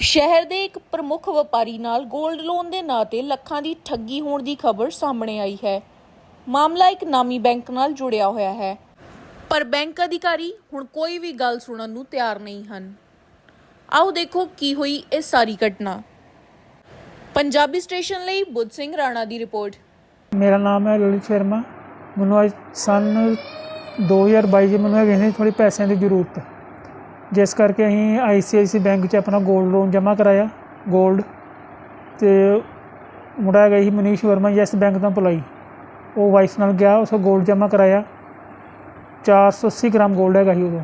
ਸ਼ਹਿਰ ਦੇ ਇੱਕ ਪ੍ਰਮੁੱਖ ਵਪਾਰੀ ਨਾਲ 골ਡ ਲੋਨ ਦੇ ਨਾਂ ਤੇ ਲੱਖਾਂ ਦੀ ਠੱਗੀ ਹੋਣ ਦੀ ਖਬਰ ਸਾਹਮਣੇ ਆਈ ਹੈ। ਮਾਮਲਾ ਇੱਕ ਨਾਮੀ ਬੈਂਕ ਨਾਲ ਜੁੜਿਆ ਹੋਇਆ ਹੈ। ਪਰ ਬੈਂਕ ਅਧਿਕਾਰੀ ਹੁਣ ਕੋਈ ਵੀ ਗੱਲ ਸੁਣਨ ਨੂੰ ਤਿਆਰ ਨਹੀਂ ਹਨ। ਆਓ ਦੇਖੋ ਕੀ ਹੋਈ ਇਹ ਸਾਰੀ ਘਟਨਾ। ਪੰਜਾਬੀ ਸਟੇਸ਼ਨ ਲਈ ਬੁੱਧ ਸਿੰਘ ਰਾਣਾ ਦੀ ਰਿਪੋਰਟ। ਮੇਰਾ ਨਾਮ ਹੈ ਲਲਿਤ ਸ਼ਰਮਾ। ਮੈਨੂੰ ਅੱਜ ਸਨ 2022 ਚ ਮੈਨੂੰ ਹੈਗੇ ਸੀ ਥੋੜੀ ਪੈਸਿਆਂ ਦੀ ਜ਼ਰੂਰਤ। ਜਿਸ ਕਰਕੇ ਅਸੀਂ ਆਈਸੀਆਈਸੀ ਬੈਂਕ 'ਚ ਆਪਣਾ 골ਡ ਲੋਨ ਜਮ੍ਹਾਂ ਕਰਾਇਆ 골ਡ ਤੇ ਮੁੰਡਾ ਹੈਗਾ ਸੀ ਮਨੀਸ਼ ਵਰਮਾ, ਯੈਸ ਬੈਂਕ ਦਾ employee ਉਹ ਵਾਈਫ ਨਾਲ ਗਿਆ, ਉਸ 골ਡ ਜਮ੍ਹਾਂ ਕਰਾਇਆ। 480 ਗ੍ਰਾਮ 골ਡ ਹੈਗਾ ਸੀ ਉਦੋਂ।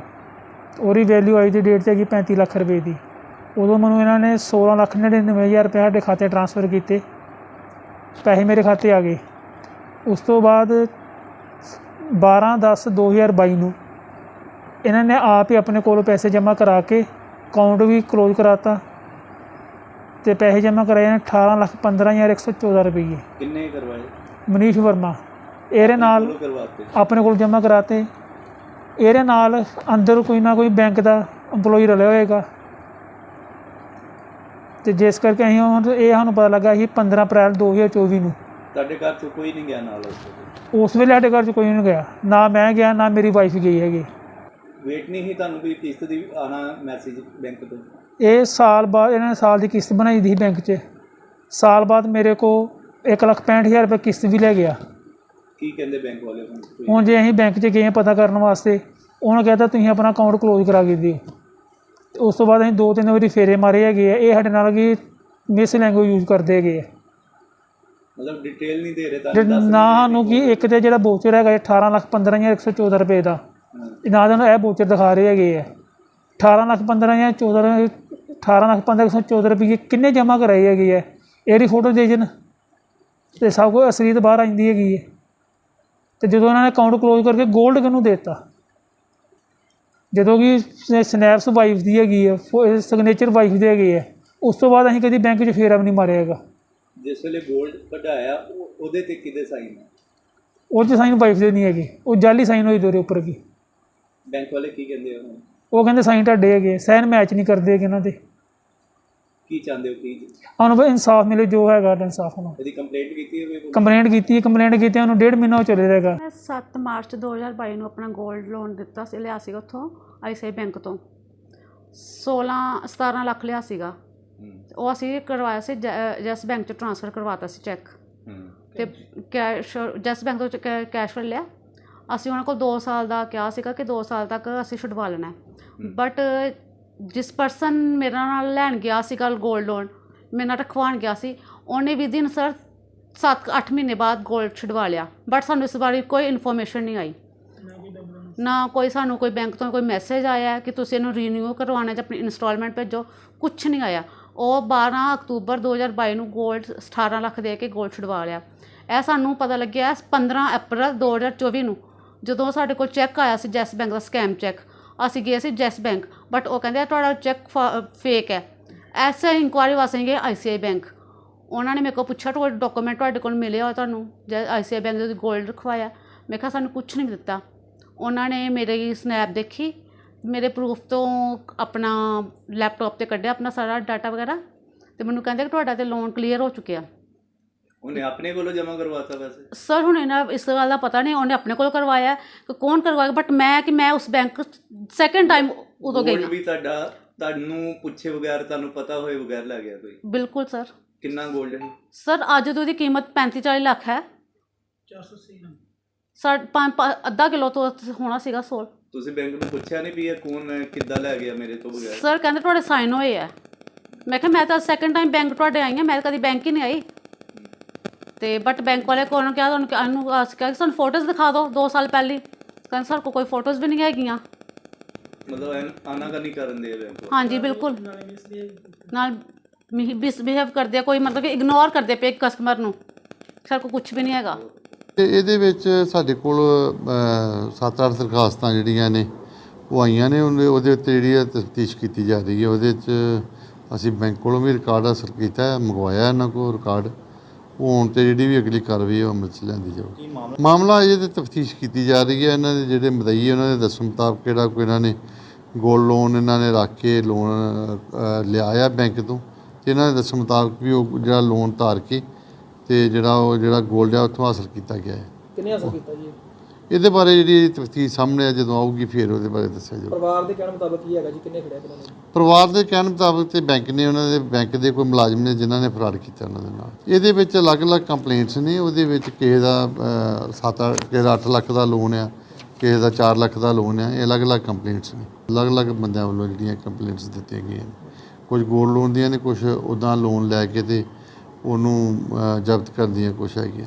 ਉਹਦੀ ਵੈਲਿਊ ਅੱਜ ਦੀ ਡੇਟ 'ਤੇ ਹੈਗੀ 35 ਲੱਖ ਰੁਪਏ ਦੀ। ਉਦੋਂ ਮੈਨੂੰ ਇਹਨਾਂ ਨੇ 16 ਲੱਖ 99000 ਰੁਪਏ ਸਾਡੇ ਖਾਤੇ ਟ੍ਰਾਂਸਫਰ ਕੀਤੇ। ਪੈਸੇ ਮੇਰੇ ਖਾਤੇ ਆ ਗਏ। ਉਸ ਤੋਂ ਬਾਅਦ 12 10 2022 ਨੂੰ ਇਹਨਾਂ ਨੇ ਆਪ ਹੀ ਆਪਣੇ ਕੋਲੋਂ ਪੈਸੇ ਜਮ੍ਹਾਂ ਕਰਾ ਕੇ ਅਕਾਊਂਟ ਵੀ ਕਲੋਜ਼ ਕਰਾਤਾ। ਤੇ ਪੈਸੇ ਜਮ੍ਹਾਂ ਕਰਾਏ ਨੇ 18 ਲੱਖ 15114 ਰੁਪਏ ਕਿੰਨੇ ਕਰਵਾਏ? ਮਨੀਸ਼ ਵਰਮਾ ਇਹਦੇ ਨਾਲ ਆਪਣੇ ਕੋਲ ਜਮ੍ਹਾਂ ਕਰਾਤੇ। ਇਹਦੇ ਨਾਲ ਅੰਦਰ ਕੋਈ ਨਾ ਕੋਈ ਬੈਂਕ ਦਾ EMPLOYEE ਰਲਿਆ ਹੋਏਗਾ। ਤੇ ਜਿਸ ਕਰਕੇ ਅਸੀਂ ਹੁਣ ਇਹ ਸਾਨੂੰ ਪਤਾ ਲੱਗਾ ਸੀ 15 ਅਪ੍ਰੈਲ 2024 ਨੂੰ। ਤੁਹਾਡੇ ਘਰ ਚੋਂ ਕੋਈ ਨਹੀਂ ਗਿਆ ਨਾਲ ਉਸ ਵੇਲੇ? ਸਾਡੇ ਘਰ 'ਚ ਕੋਈ ਨਹੀਂ ਗਿਆ। ਨਾ ਮੈਂ ਗਿਆ ਨਾ ਮੇਰੀ ਵਾਈਫ ਗਈ ਹੈਗੀ। ਵੇਟ ਨਹੀਂ ਸੀ ਤੁਹਾਨੂੰ ਕੋਈ ਕਿਸ਼ਤ ਦੀ ਆਣਾ ਮੈਸੇਜ ਬੈਂਕ ਤੋਂ? ਇਹ ਸਾਲ ਬਾਅਦ ਇਹਨਾਂ ਨੇ ਸਾਲ ਦੀ ਕਿਸ਼ਤ ਬਣਾਈ ਦੀ ਸੀ ਬੈਂਕ 'ਚ। ਸਾਲ ਬਾਅਦ ਮੇਰੇ ਕੋ 165000 ਰੁਪਏ ਕਿਸ਼ਤ ਵੀ ਲੈ ਗਿਆ। ਕੀ ਕਹਿੰਦੇ ਬੈਂਕ ਵਾਲੇ ਹੁਣ ਜੇ ਅਸੀਂ ਬੈਂਕ 'ਚ ਗਏ ਹਾਂ ਪਤਾ ਕਰਨ ਵਾਸਤੇ ਉਹਨਾਂ ਕਹਿੰਦਾ ਤੁਸੀਂ ਆਪਣਾ ਅਕਾਊਂਟ ਕਲੋਜ਼ ਕਰਾ ਕੇ ਦਿਓ। ਤੇ ਉਸ ਤੋਂ ਬਾਅਦ ਅਸੀਂ ਦੋ ਤਿੰਨ ਵਾਰੀ ਫੇਰੇ ਮਾਰੇ ਹੈਗੇ ਆ। ਇਹ ਸਾਡੇ ਨਾਲ ਕੀ ਮਿਸ ਲੈਂਗੁਏਜ ਯੂਜ਼ ਕਰਦੇ ਹੈਗੇ ਆ। ਮਤਲਬ ਡਿਟੇਲ ਨਹੀਂ ਦੇ ਰਹੇ ਤੁਹਾਨੂੰ ਦੱਸ ਨਾ ਸਾਨੂੰ ਕੀ ਇੱਕ ਤੇ ਜਿਹੜਾ ਬੋਚਰ ਹੈਗਾ ਇਹ 18 ਲੱਖ 15114 ਰੁਪਏ ਦਾ। ਹਾਂ। ਨਾ ਤੁਹਾਨੂੰ ਇਹ ਬੋਚਰ ਦਿਖਾ ਰਹੇ ਹੈਗੇ ਆ। 18 ਲੱਖ 15 ਜਾਂ 14 18 ਲੱਖ 1514 ਰੁਪਏ ਕਿੰਨੇ ਜਮ੍ਹਾਂ ਕਰਾਏ ਹੈਗੇ ਆ? ਇਹਦੀ ਫੋਟੋ ਦੇ ਜਨ ਤੇ ਸਭ ਕੁਝ ਅਸਲੀਤ ਬਾਹਰ ਆਂਦੀ ਹੈਗੀ ਹੈ ਤੇ ਜਦੋਂ ਉਹਨਾਂ ਨੇ ਅਕਾਊਂਟ ਕਲੋਜ਼ ਕਰਕੇ 골ਡ ਕਿਹਨੂੰ ਦੇਤਾ? ਜਦੋਂ ਕਿ ਸਨੈਪਸ ਵਾਈਫ ਦੀ ਹੈਗੀ ਹੈ ਸਿਗਨੇਚਰ ਵਾਈਫ ਦੇ ਹੈਗੇ ਹੈ ਉਸ ਤੋਂ ਬਾਅਦ ਅਸੀਂ ਕਦੀ ਬੈਂਕ 'ਚ ਫੇਰਾ ਵੀ ਨਹੀਂ ਮਾਰਿਆ ਹੈਗਾ। ਜਿਸ ਵੇਲੇ 골ਡ ਕਢਾਇਆ ਉਹ- ਉਹਦੇ ਤੇ ਕਿਹਦੇ ਸਾਈਨ ਹੈ ਉਹ 'ਚ ਸਾਈਨ ਵਾਈਫ ਦੇ ਨਹੀਂ ਹੈਗੇ। ਉਹ ਜਾਲੀ ਸਾਈਨ ਹੋਈ ਦੋਰੇ ਉੱਪਰ ਕੀ ਬੈਂਕ ਵਾਲੇ ਕੀ ਕਹਿੰਦੇ ਹੁਣ? ਉਹ ਕਹਿੰਦੇ ਸਾਈਨ ਤੁਹਾਡੇ ਹੈਗੇ ਸਾਈਨ ਮੈਚ ਨਹੀਂ ਕਰਦੇ ਹੈਗੇ ਇਹਨਾਂ ਦੇ। ਕੀ ਚਾਹੁੰਦੇ ਹੋ ਕੀ? ਉਹਨੂੰ ਬਈ ਇਨਸਾਫ ਮਿਲੇ ਜੋ ਹੈਗਾ ਇਨਸਾਫ ਨੂੰ ਇਹਦੀ ਕੰਪਲੇਂਟ ਕੀਤੀ ਹੋਵੇ ਕੋਈ? ਕੰਪਲੇਂਟ ਕੀਤੀ ਕੰਪਲੇਂਟ ਕੀਤੀ ਉਹਨੂੰ ਡੇਢ ਮਹੀਨਾ ਹੋ ਚੱਲੇ ਰਹੇਗਾ ਮੈਂ 7 ਮਾਰਚ 2022 ਨੂੰ ਆਪਣਾ 골ਡ ਲੋਨ ਦਿੱਤਾ ਸੀ ਲਿਆ ਸੀਗਾ ਉੱਥੋਂ ਆਈਸੀਆਈ ਬੈਂਕ ਤੋਂ। 16 17 ਲੱਖ ਲਿਆ ਸੀਗਾ। ਹੂੰ। ਉਹ ਅਸੀਂ ਕਰਵਾਇਆ ਸੀ ਜੈਸ ਬੈਂਕ ਚ ਟ੍ਰਾਂਸਫਰ ਕਰਵਾਤਾ ਸੀ ਚੈੱਕ ਹੂੰ। ਤੇ ਕੈਸ਼ ਜੈਸ ਬੈਂਕ ਤੋਂ ਕੈਸ਼ ਲਿਆ। ਅਸੀਂ ਉਹਨਾਂ ਕੋਲ 2 ਸਾਲ ਦਾ ਕਿਹਾ ਸੀਗਾ ਕਿ 2 ਸਾਲ ਤੱਕ ਅਸੀਂ ਛੁਡਵਾ ਲੈਣਾ ਬਟ ਜਿਸ ਪਰਸਨ ਮੇਰੇ ਨਾਲ ਲੈਣ ਗਿਆ ਸੀ ਸੀਗਾ ਗੋਲਡ ਲੋਨ ਮੇਰੇ ਨਾਲ ਰਖਵਾਉਣ ਗਿਆ ਸੀ ਉਹਨੇ ਵੀ ਦਿਨ ਸਰ 7-8 ਮਹੀਨੇ ਬਾਅਦ ਗੋਲਡ ਛੁਡਵਾ ਲਿਆ। ਬਟ ਸਾਨੂੰ ਇਸ ਬਾਰੇ ਕੋਈ ਇਨਫੋਰਮੇਸ਼ਨ ਨਹੀਂ ਆਈ। ਨਾ ਕੋਈ ਸਾਨੂੰ ਕੋਈ ਬੈਂਕ ਤੋਂ ਕੋਈ ਮੈਸੇਜ ਆਇਆ ਕਿ ਤੁਸੀਂ ਇਹਨੂੰ ਰੀਨਿਊ ਕਰਵਾਉਣਾ ਜਾਂ ਆਪਣੀ ਇਨਸਟਾਲਮੈਂਟ ਭੇਜੋ ਕੁਝ ਨਹੀਂ ਆਇਆ। ਉਹ 12 ਅਕਤੂਬਰ 2022 ਨੂੰ ਗੋਲਡ 18 ਲੱਖ ਦੇ ਕੇ ਗੋਲਡ ਛੁਡਵਾ ਲਿਆ। ਇਹ ਸਾਨੂੰ ਪਤਾ ਲੱਗਿਆ 15 ਅਪ੍ਰੈਲ 2024 ਨੂੰ। ਜਦੋਂ ਸਾਡੇ ਕੋਲ ਚੈੱਕ ਆਇਆ ਸੀ ਜੈਸ ਬੈਂਕ ਦਾ ਸਕੈਮ ਚੈੱਕ ਅਸੀਂ ਗਏ ਸੀ ਜੈਸ ਬੈਂਕ ਬਟ ਉਹ ਕਹਿੰਦੇ ਤੁਹਾਡਾ ਚੈੱਕ ਫੇਕ ਹੈ। ਐਸੇ ਇਨਕੁਆਇਰੀ ਵਾਸਤੇ ਗਏ ਆਈਸੀਆਈ ਬੈਂਕ। ਉਹਨਾਂ ਨੇ ਮੇਰੇ ਕੋਲ ਪੁੱਛਿਆ, ਤੁਹਾਡੇ ਡਾਕੂਮੈਂਟ ਤੁਹਾਡੇ ਕੋਲ ਮਿਲੇ ਹੋ ਤੁਹਾਨੂੰ? ਜੈ ਆਈਸੀਆਈ ਬੈਂਕ ਦੇ ਗੋਲਡ ਰਖਵਾਇਆ। ਮੈਂ ਕਿਹਾ, ਸਾਨੂੰ ਕੁਝ ਨਹੀਂ ਦਿੱਤਾ। ਉਹਨਾਂ ਨੇ ਮੇਰੀ ਸਨੈਪ ਦੇਖੀ। ਮੇਰੇ ਪ੍ਰੂਫ ਤੋਂ ਆਪਣਾ ਲੈਪਟਾਪ ਤੇ ਕੱਢਿਆ, ਆਪਣਾ ਸਾਰਾ ਡਾਟਾ ਵਗੈਰਾ। ਤੇ ਮੈਨੂੰ ਕਹਿੰਦੇ ਕਿ ਤੁਹਾਡਾ ਤੇ ਲੋਨ ਕਲੀਅਰ ਹੋ ਚੁੱਕਿਆ। ਉਹਨੇ ਆਪਣੇ ਕੋਲੋਂ ਜਮ੍ਹਾਂ ਕਰਵਾਤਾ ਵੈਸੇ? ਸਰ ਹੁਣ ਇਹਨਾਂ ਇਸ ਗੱਲ ਦਾ ਪਤਾ ਨਹੀਂ ਉਹਨੇ ਆਪਣੇ ਕੋਲ ਕਰਵਾਇਆ ਕਿ ਕੌਣ ਕਰਵਾਇਆ ਬਟ ਮੈਂ ਕਿ ਮੈਂ ਉਸ ਬੈਂਕ ਸੈਕੰਡ ਟਾਈਮ ਉਦੋਂ ਗਈ ਹਾਂ। ਵੀ ਤੁਹਾਡਾ ਤੁਹਾਨੂੰ ਪੁੱਛੇ ਬਗੈਰ ਤੁਹਾਨੂੰ ਪਤਾ ਹੋਏ ਬਗੈਰ ਲੈ ਗਿਆ ਕੋਈ? ਬਿਲਕੁਲ ਸਰ ਕਿੰਨਾ 골ਡ ਹੈ ਸਰ ਅੱਜ ਤੋਂ ਉਹਦੀ ਕੀਮਤ 35 40 ਲੱਖ ਹੈ। 480 ਸਰ ਪੰਜ ਪੰਜ- ਅੱਧਾ ਕਿਲੋ ਤੋਂ ਹੋਣਾ ਸੀਗਾ ਸੋਲ। ਤੁਸੀਂ ਬੈਂਕ ਨੂੰ ਪੁੱਛਿਆ ਨਹੀਂ ਵੀ ਇਹ ਕੌਣ ਕਿੱਦਾਂ ਲੈ ਗਿਆ ਮੇਰੇ ਤੋਂ ਬਗੈਰ? ਸਰ ਕਹਿੰਦੇ ਤੁਹਾਡੇ ਸਾਈਨ ਹੋਏ ਆ ਮੈਂ ਕਿਹਾ ਮੈਂ ਤਾਂ ਸੈਕੰਡ ਟਾਈਮ ਬੈਂਕ ਤੁਹਾਡੇ ਆਈ ਹਾਂ ਮੈਂ ਕਦੀ ਬੈਂਕ ਹੀ ਨਹੀਂ ਆਈ। ਤੇ ਬਟ ਬੈਂਕ ਵਾਲੇ ਕੋਲ ਕਿਹਾ ਤੁਹਾਨੂੰ ਕਿ ਇਹਨੂੰ ਆਸ ਕਿਹਾ ਕਿ ਸਾਨੂੰ ਫੋਟੋਜ਼ ਦਿਖਾ ਦਿਓ 2 ਸਾਲ ਪਹਿਲੀ। ਕਹਿੰਦੇ ਸਰ ਕੋਲ ਕੋਈ ਫੋਟੋਜ਼ ਵੀ ਨਹੀਂ ਹੈਗੀਆਂ। ਮਤਲਬ ਆਨਾ ਕਰਨੀ ਕਰਨ ਦੇ ਬੈਂਕ ਵਾਲੇ। ਹਾਂਜੀ ਬਿਲਕੁਲ। ਨਾਲ ਮਿਸਬਿਹੇਵ ਕਰਦੇ ਆ ਕੋਈ ਮਤਲਬ ਕਿ ਇਗਨੋਰ ਕਰਦੇ ਪਏ ਕਸਟਮਰ ਨੂੰ। ਸਰ ਕੋ ਕੁਝ ਵੀ ਨਹੀਂ ਹੈਗਾ। ਤੇ ਇਹਦੇ ਵਿੱਚ ਸਾਡੇ ਕੋਲ 7-8 ਦਰਖਾਸਤਾਂ ਜਿਹੜੀਆਂ ਨੇ ਉਹ ਆਈਆਂ ਨੇ ਉਹਦੇ ਉਹਦੇ ਉੱਤੇ ਜਿਹੜੀ ਤਫਤੀਸ਼ ਕੀਤੀ ਜਾ ਰਹੀ ਹੈ। ਉਹਦੇ 'ਚ ਅਸੀਂ ਬੈਂਕ ਕੋਲੋਂ ਵੀ ਰਿਕਾਰਡ ਹਾਸਲ ਕੀਤਾ ਹੈ ਮੰਗਵਾਇਆ ਇਹਨਾਂ ਕੋਲ ਰਿਕਾਰਡ ਉਹ ਹੁਣ ਤੇ ਜਿਹੜੀ ਵੀ ਅਗਲੀ ਕਾਰਵਾਈ ਹੈ ਉਹ ਅਮਲ 'ਚ ਲਿਆਂਦੀ ਜਾਊਗੀ। ਮਾਮਲਾ? ਅਜੇ ਤੇ ਤਫਤੀਸ਼ ਕੀਤੀ ਜਾ ਰਹੀ ਹੈ। ਇਹਨਾਂ ਦੇ ਜਿਹੜੇ ਮਦਈ ਉਹਨਾਂ ਦੇ ਦੱਸਣ ਮੁਤਾਬਕ ਕਿਹੜਾ ਕੋਈ ਇਹਨਾਂ ਨੇ ਗੋਲਡ ਲੋਨ ਇਹਨਾਂ ਨੇ ਰੱਖ ਕੇ ਲੋਨ ਲਿਆ ਆ ਬੈਂਕ ਤੋਂ। ਤੇ ਇਹਨਾਂ ਦੇ ਦੱਸਣ ਮੁਤਾਬਕ ਵੀ ਉਹ ਜਿਹੜਾ ਲੋਨ ਧਾਰ ਕੇ ਤੇ ਜਿਹੜਾ ਉਹ ਜਿਹੜਾ ਗੋਲਡ ਆ ਉੱਥੋਂ ਹਾਸਲ ਕੀਤਾ ਗਿਆ ਹੈ। ਕਿੰਨੇ ਹਾਸਲ ਕੀਤਾ ਜੀ? ਇਹਦੇ ਬਾਰੇ ਜਿਹੜੀ ਤਫਤੀਸ਼ ਸਾਹਮਣੇ ਆ ਜਦੋਂ ਆਊਗੀ ਫਿਰ ਉਹਦੇ ਬਾਰੇ ਦੱਸਿਆ ਜਾਊਗਾ ਪਰਿਵਾਰ ਦੇ ਕਹਿਣ ਮੁਤਾਬਕ ਕੀ ਹੈਗਾ ਜੀ? ਕਿੰਨੇ ਖੜਿਆ ਕਿੰਨੇ ਨਹੀਂ ਪਰਿਵਾਰ ਦੇ ਕਹਿਣ ਮੁਤਾਬਕ ਤੇ ਬੈਂਕ ਨੇ ਉਹਨਾਂ ਦੇ ਬੈਂਕ ਦੇ ਕੋਈ ਮੁਲਾਜ਼ਮ ਨੇ ਜਿਨ੍ਹਾਂ ਨੇ ਫਰਾਡ ਕੀਤਾ ਉਹਨਾਂ ਦੇ ਨਾਲ। ਇਹਦੇ ਵਿੱਚ ਅਲੱਗ-ਅਲੱਗ ਕੰਪਲੇਂਟਸ ਨੇ ਉਹਦੇ ਵਿੱਚ ਕਿਸੇ ਦਾ 7 ਕਿਸੇ ਦਾ 8 ਲੱਖ ਦਾ ਲੋਨ ਆ ਕਿਸੇ ਦਾ 4 ਲੱਖ ਦਾ ਲੋਨ ਆ ਇਹ ਅਲੱਗ-ਅਲੱਗ ਕੰਪਲੇਂਟਸ ਨੇ। ਅਲੱਗ-ਅਲੱਗ ਬੰਦਿਆਂ ਵੱਲੋਂ ਜਿਹੜੀਆਂ ਕੰਪਲੇਂਟਸ ਦਿੱਤੀਆਂ ਗਈਆਂ ਕੁਝ ਗੋਲਡ ਲੋਨ ਦੀਆਂ ਨੇ ਕੁਝ ਉਦਾਂ ਲੋਨ ਲੈ ਕੇ ਤੇ ਉਹਨੂੰ ਜ਼ਬਤ ਕਰਨ ਦੀਆਂ ਕੁਛ ਹੈਗੀਆਂ।